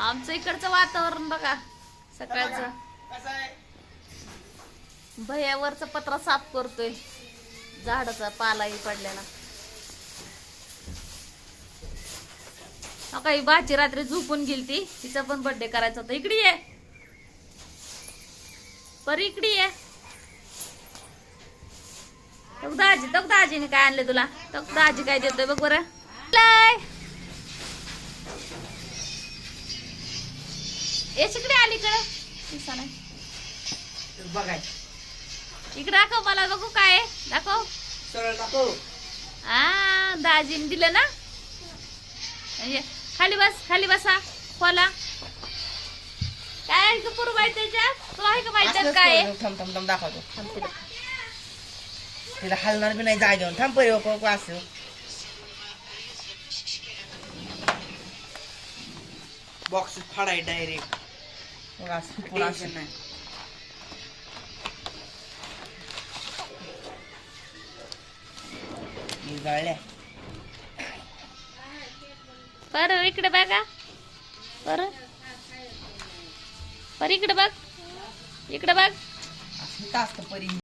आमचं इकडचं वातावरण बघा सकाळचं. कसं पत्रा साफ करतोय. झाडाचा पालाही पडलेला. काही बाची रात्री झोपून गेली ती तिचा पण बर्थडे करायचा होता. इकडे ये. परी इकडे ये. तग दाजी तग दाजीने काय आणले तुला? तग दाजी काय देतोय बघ बरं. लय. ये इकडे. अलीकडे दिसा नाही इकडे दाखव मला बघू काय आहे. दाखव. सरळ टाकू आ दाजीने दिलं ना? म्हणजे खाली बस खाली बसा. खोला. काय आहे का पूर्व त्याच्यात? तुला आहे का माहिती काय? थांब थांब थांब दाखवतो थांब तिला. हलणार बी नाही जागेवर थांब परी को असं. बॉक्स फाडाय डायरेक्ट इकडे बघा बरं बरं इकडे बघ इकडे बघ असं असतं परी